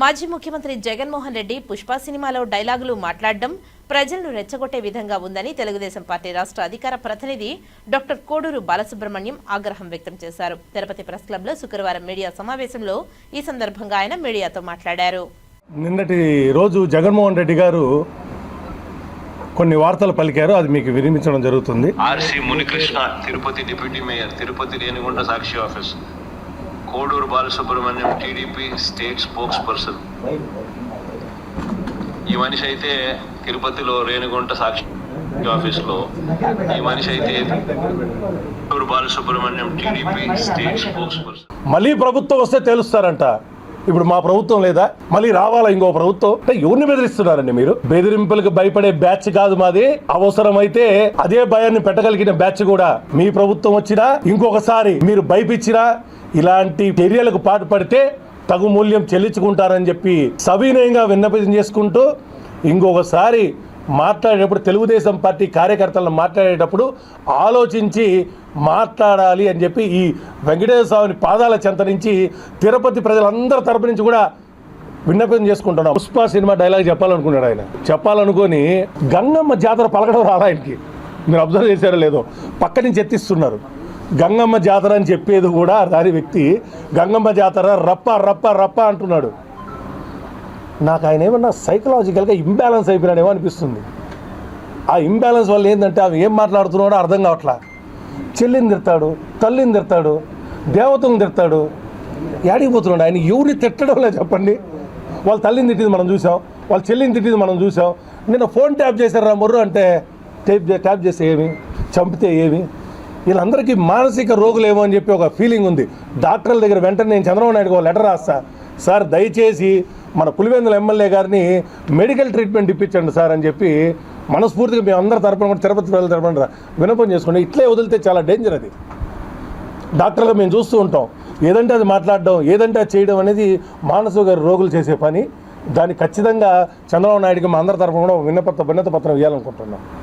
మాజీ ముఖ్యమంత్రి జగన్మోహన్ రెడ్డి పుష్ప సినిమాలో డైలాగులు మాట్లాడడం ప్రజలను రెచ్చగొట్టే విధంగా ఉందని తెలుగుదేశం పార్టీ రాష్ట్ర అధికార ప్రతినిధి డాక్టర్ కోడూరు బాలసుబ్రహ్మణ్యం ఆగ్రహం వ్యక్తం చేశారు. తిరుపతి ప్రెస్ క్లబ్లో శుక్రవారం మీడియా సమావేశంలో ఈ సందర్భంగా ఆయన మీడియాతో మాట్లాడారు. నిన్నటి రోజు జగన్మోహన్ రెడ్డి గారు కొన్ని వార్తలు పలికారు. అది మీకు వినిపించడం జరుగుతుంది. R C Munikrishna Tirupati deputy mayor Tirupati Renigunta Sakshi office. Koduru Balasubrahmanyam TDP state spokesperson. ఈ మనిషి అయితే తిరుపతిలో రేణుగుంట సాక్షి ఆఫీస్లో. ఈ మనిషి అయితే Koduru Balasubrahmanyam TDP state spokesperson. మళ్ళీ ప్రభుత్వం వస్తే తెలుస్తారంట. ఇప్పుడు మా ప్రభుత్వం లేదా? మళ్ళీ రావాలా ఇంకో ప్రభుత్వం? అంటే ఎవరిని బెదిరిస్తున్నారండి మీరు? బెదిరింపులకు భయపడే బ్యాచ్ కాదు మాది. అవసరమైతే అదే భయాన్ని పెట్టగలిగిన బ్యాచ్ కూడా మీ ప్రభుత్వం వచ్చినా ఇంకొకసారి మీరు భయపించినా ఇలాంటి చర్యలకు పాటుపడితే తగు మూల్యం చెల్లించుకుంటారని చెప్పి సవినయంగా విన్నపం చేసుకుంటూ ఇంకొకసారి మాట్లాడేటప్పుడు తెలుగుదేశం పార్టీ కార్యకర్తలను మాట్లాడేటప్పుడు ఆలోచించి మాట్లాడాలి అని చెప్పి ఈ వెంకటేశ్వర స్వామిని పాదాల చెంత నుంచి తిరుపతి ప్రజలందరి తరపు నుంచి కూడా విన్నపం చేసుకుంటున్నాం. పుష్ప సినిమా డైలాగ్ చెప్పాలనుకున్నాడు ఆయన. చెప్పాలనుకొని గంగమ్మ జాతర పలకడం రాలా ఆయనకి. మీరు అబ్జర్వ్ చేశారో లేదో. పక్క నుంచి ఎత్తిస్తున్నారు. గంగమ్మ జాతర అని చెప్పేది కూడా దాని వ్యక్తి గంగమ్మ జాతర రప్ప రప్ప రప్ప అంటున్నాడు. నాకు ఆయన ఏమన్నా సైకలాజికల్గా ఇంబ్యాలెన్స్ అయిపోయినాడేమో అనిపిస్తుంది. ఆ ఇంబ్యాలెన్స్ వల్ల ఏంటంటే అవి ఏం మాట్లాడుతున్నాడో అర్థం కావట్లా. చెల్లిని తిడతాడు తల్లిని తిడతాడు దేవతను తిడతాడు. యాడికి పోతున్నాడు ఆయన? ఎవరిని తిట్టడం లేదు చెప్పండి. వాళ్ళ తల్లిని తిట్టింది మనం చూసాం వాళ్ళ చెల్లిని తిట్టింది మనం చూసాం. నిన్న ఫోన్ ట్యాప్ చేశారా మొర్రు అంటే టేప్ చే- ట్యాప్ చేస్తే ఏమి? చంపితే ఏమి? వీళ్ళందరికీ మానసిక రోగులేమో అని చెప్పి ఒక ఫీలింగ్ ఉంది. డాక్టర్ల దగ్గర వెంటనే నేను చంద్రబాబు నాయుడుకి ఒక లెటర్ రాస్తా. సార్ దయచేసి మన పులివెందుల ఎమ్మెల్యే గారిని మెడికల్ ట్రీట్మెంట్ ఇప్పించండి సార్ అని చెప్పి మనస్ఫూర్తిగా మేము అందరి తరపున కూడా తిరుపతి ప్రజల తరపున వినపం చేసుకోండి ఇట్లే వదిలితే చాలా డేంజర్ అది. డాక్టర్గా మేము చూస్తూ ఉంటాం. ఏదంటే అది మాట్లాడడం ఏదంటే అది చేయడం అనేది మానసు గారి రోగులు చేసే పని. దాన్ని ఖచ్చితంగా చంద్రబాబు నాయుడుకి మా అందరి తరపున కూడా విన్నపత్ర విన్నత పత్రం ఇవ్వాలనుకుంటున్నాం.